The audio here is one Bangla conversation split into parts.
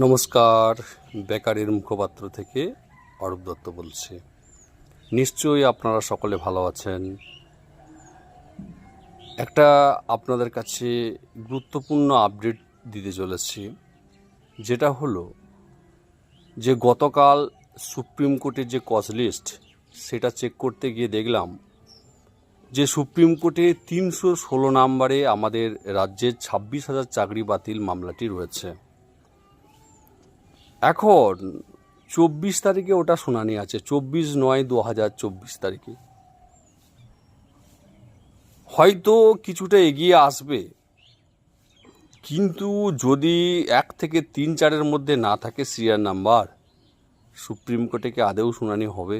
নমস্কার, বেকারের মুখপাত্র থেকে অরূপ দত্ত বলছি। নিশ্চয়ই আপনারা সকলে ভালো আছেন। একটা আপনাদের কাছে গুরুত্বপূর্ণ আপডেট দিতে চলেছি, যেটা হলো যে গতকাল সুপ্রিম কোর্টের যে কজ লিস্ট, সেটা চেক করতে গিয়ে দেখলাম যে সুপ্রিম কোর্টে তিনশো ষোলো নম্বরে আমাদের রাজ্যের ছাব্বিশ হাজার চাকরি বাতিল মামলাটি রয়েছে। এখন চব্বিশ তারিখে ওটা শুনানি আছে, চব্বিশ নয় দু হাজার চব্বিশ তারিখে। হয়তো কিছুটা এগিয়ে আসবে, কিন্তু যদি এক থেকে তিন চারের মধ্যে না থাকে সিরিয়াল নাম্বার, সুপ্রিম কোর্টে কি আদেও শুনানি হবে?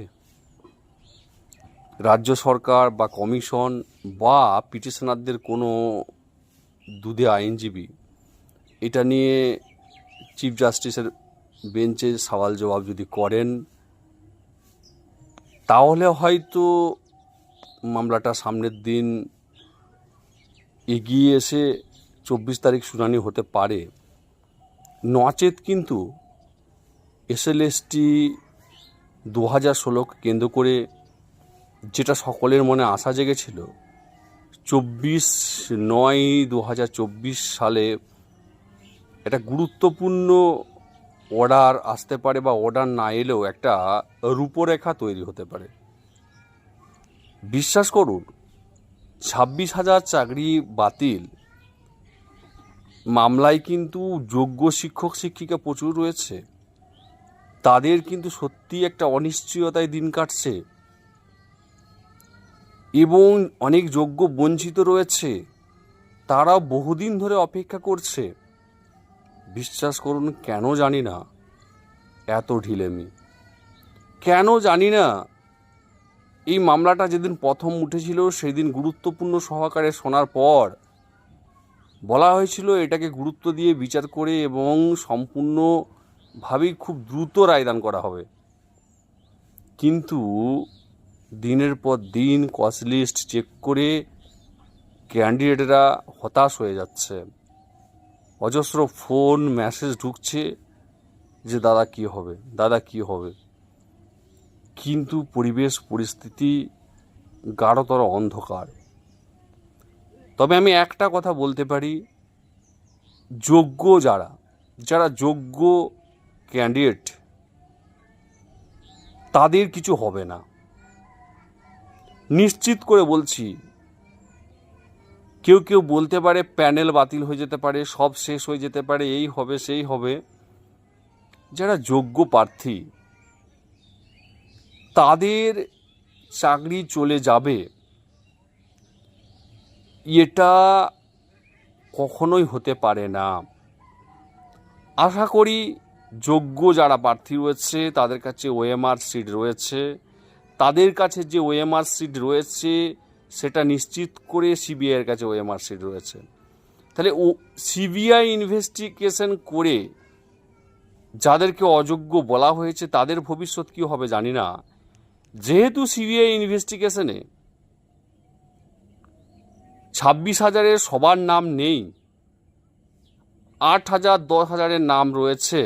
রাজ্য সরকার বা কমিশন বা পিটিশনারদের কোনো দুধে আইনজীবী, এটা নিয়ে চিফ জাস্টিসের বেঞ্চে সওয়াল জবাব যদি করেন, তাহলে হয়তো মামলাটা সামনের দিন এগিয়ে এসে চব্বিশ তারিখ শুনানি হতে পারে। নচেত কিন্তু এসএলএসটি দু হাজার ষোলোকে কেন্দ্র করে যেটা সকলের মনে আশা জেগেছিল, চব্বিশ নয় দু হাজার চব্বিশ সালে একটা গুরুত্বপূর্ণ অর্ডার আসতে পারে বা অর্ডার না এলেও একটা রূপরেখা তৈরি হতে পারে। বিশ্বাস করুন, ছাব্বিশ হাজার চাকরি বাতিল। মামলায় কিন্তু যোগ্য শিক্ষক শিক্ষিকা প্রচুর রয়েছে। তাদের কিন্তু সত্যি একটা অনিশ্চয়তায় দিন কাটছে। এবং অনেক যোগ্য বঞ্চিত রয়েছে। তারাও বহুদিন ধরে অপেক্ষা করছে। বিশ্বাস করুন, কেন জানি না। এত ঢিলেমি কেন জানি না? এই মামলাটা যেদিন প্রথম উঠেছিল, সেদিন গুরুত্বপূর্ণ সহকারে শোনার পর বলা হয়েছিল এটাকে গুরুত্ব দিয়ে বিচার করে এবং সম্পূর্ণভাবেই খুব দ্রুত রায়দান করা হবে। কিন্তু দিনের পর দিন কস লিস্ট চেক করে ক্যান্ডিডেটরা হতাশ হয়ে যাচ্ছে। অজস্র ফোন মেসেজ ঢুকছে যে, দাদা, কি হবে? দাদা, কি হবে? কিন্তু পরিবেশ, পরিস্থিতি গাঢ়তর অন্ধকার। তবে আমি একটা কথা বলতে পারি, যোগ্য যারা যারা যোগ্য ক্যান্ডিডেট তাদের কিছু হবে না। নিশ্চিত করে বলছি কেউ কেউ বলতে পারে প্যানেল বাতিল হয়ে যেতে পারে, সব শেষ হয়ে যেতে পারে, এই হবে, সেই হবে। যারা যোগ্য প্রার্থী, তাদের চাকরি চলে যাবে। এটা কখনোই হতে পারে না। আশা করি যোগ্য যারা প্রার্থী রয়েছে, তাদের কাছে ওএমআর সিট রয়েছে। তাদের কাছে যে ওএমআর সিট রয়েছে সেটা নিশ্চিত করে সিবিআইয়ের কাছে ওএমআর সিট রয়েছে। তাহলে ও সিবিআই ইনভেস্টিগেশন করে যাদেরকে অযোগ্য বলা হয়েছে, তাদের ভবিষ্যৎ কী হবে জানি না। যেহেতু সিবিআই ইনভেস্টিগেশনে ছাব্বিশ হাজারের সবার নাম নেই, আট হাজার, দশ হাজারের নাম রয়েছে,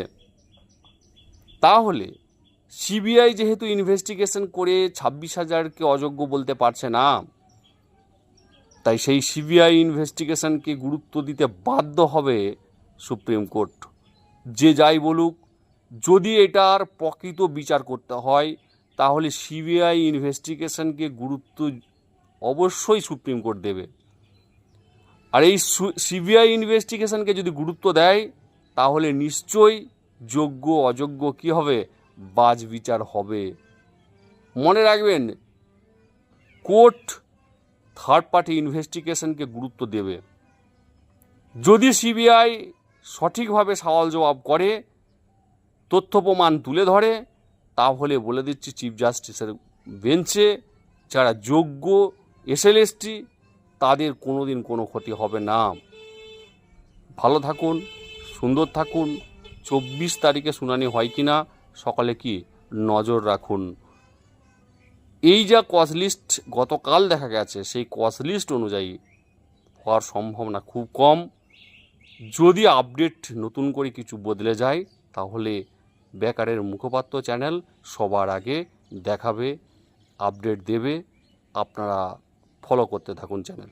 তাহলে সিবিআই যেহেতু ইনভেস্টিগেশন করে ছাব্বিশ হাজারকে অযোগ্য বলতে পারছে না তাই সেই সিবিআই ইনভেস্টিগেশনকে গুরুত্ব দিতে বাধ্য হবে সুপ্রিম কোর্ট। যে যাই বলুক, যদি এটার প্রকৃত বিচার করতে হয়, তাহলে সিবিআই ইনভেস্টিগেশনকে গুরুত্ব অবশ্যই সুপ্রিম কোর্ট দেবে। আর এই সিবিআই ইনভেস্টিগেশনকে যদি গুরুত্ব দেয়, তাহলে নিশ্চয়ই যোগ্য অযোগ্য কী হবে? বাজ বিচার হবে। মনে রাখবেন, কোর্ট থার্ড পার্টি ইনভেস্টিগেশনকে গুরুত্ব দেবে। যদি সিবিআই সঠিকভাবে সওয়াল জবাব করে তথ্য প্রমাণ তুলে ধরে, তাহলে বলে দিচ্ছি চিফ জাস্টিসের বেঞ্চে যারা যোগ্য এসএলএসটি তাদের কোনো দিন কোনো ক্ষতি হবে না। ভালো থাকুন, সুন্দর থাকুন, চব্বিশ তারিখে শুনানি হয় কি না সকালে কি নজর রাখুন। এই যা কসলিস্ট গতকাল দেখা গেছে, সেই কস লিস্ট অনুযায়ী হওয়ার সম্ভাবনা খুব কম। যদি আপডেট নতুন করে কিছু বদলে যায়, তাহলে বেকারের মুখপাত্র চ্যানেল সবার আগে দেখাবে আপডেট দেবে। আপনারা ফলো করতে থাকুন চ্যানেল